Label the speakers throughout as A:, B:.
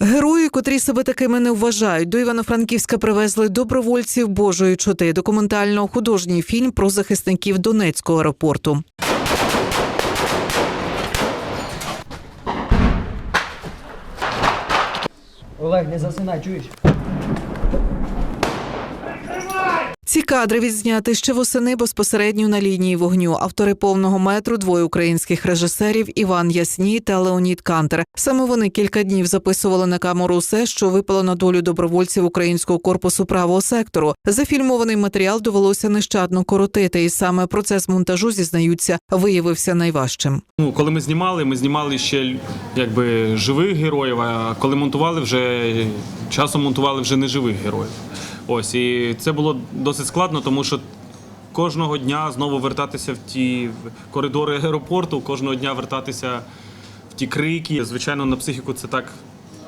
A: Герої, котрі себе такими не вважають, до Івано-Франківська привезли добровольців Божої чоти. Документально-художній фільм про захисників Донецького аеропорту.
B: Олег, не засинай, чуєш?
A: Ці кадри відзняти ще восени безпосередньо на лінії вогню. Автори повного метру двоє українських режисерів Іван Ясній та Леонід Кантер. Саме вони кілька днів записували на камеру все, що випало на долю добровольців українського корпусу правого сектору. Зафільмований матеріал довелося нещадно коротити, і саме процес монтажу зізнаються виявився найважчим.
C: Ну, коли ми знімали, ми знімали ще якби живих героїв. А коли монтували, вже часом монтували вже неживих героїв. Ось і це було досить складно, тому що кожного дня знову вертатися в ті коридори аеропорту, кожного дня вертатися в ті крики. Звичайно, на психіку це так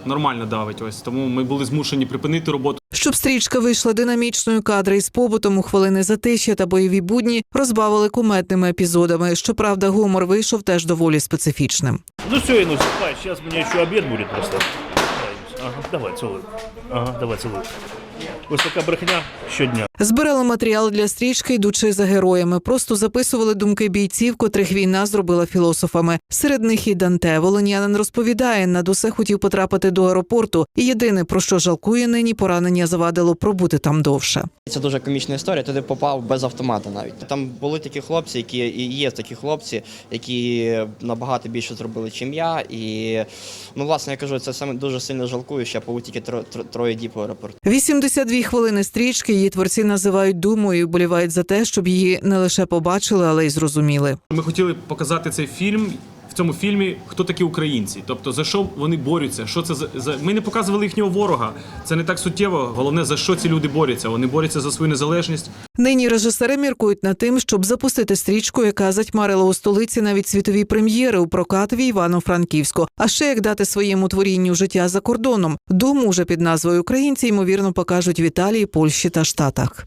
C: нормально давить. Ось тому ми були змушені припинити роботу.
A: Щоб стрічка вийшла динамічною, кадри із побутом у хвилини затишя та бойові будні розбавили куметними епізодами. Щоправда, гумор вийшов теж доволі специфічним.
D: Ну все, давай, сейчас у меня еще обед просто. Ага, давай, целуй. Ага, давай, целуй. Ось така брехня щодня.
A: Збирали матеріал для стрічки, йдучи за героями. Просто записували думки бійців, котрих війна зробила філософами. Серед них і Данте. Волонянин розповідає, над усе хотів потрапити до аеропорту, і єдине про що жалкує нині, поранення завадило пробути там довше.
B: Це дуже комічна історія. Туди попав без автомата навіть. Там були такі хлопці, які і є такі хлопці, які набагато більше зробили, чим я. І ну, власне, я кажу, це саме дуже сильно жалкую, що я побув тільки тро- тро- троє діб у аеропорту.
A: 82 хвилини стрічки її творці називають думою і вболівають за те, щоб її не лише побачили, але й зрозуміли.
C: Ми хотіли показати цей фільм. В цьому фільмі хто такі українці, тобто за що вони борються, що це за, ми не показували їхнього ворога. Це не так суттєво. Головне за що ці люди борються. Вони борються за свою незалежність.
A: Нині режисери міркують над тим, щоб запустити стрічку, яка затьмарила у столиці навіть світові прем'єри у прокатові Івано-Франківську. А ще як дати своєму творінню життя за кордоном. Думу вже під назвою Українці ймовірно покажуть в Італії, Польщі та Штатах.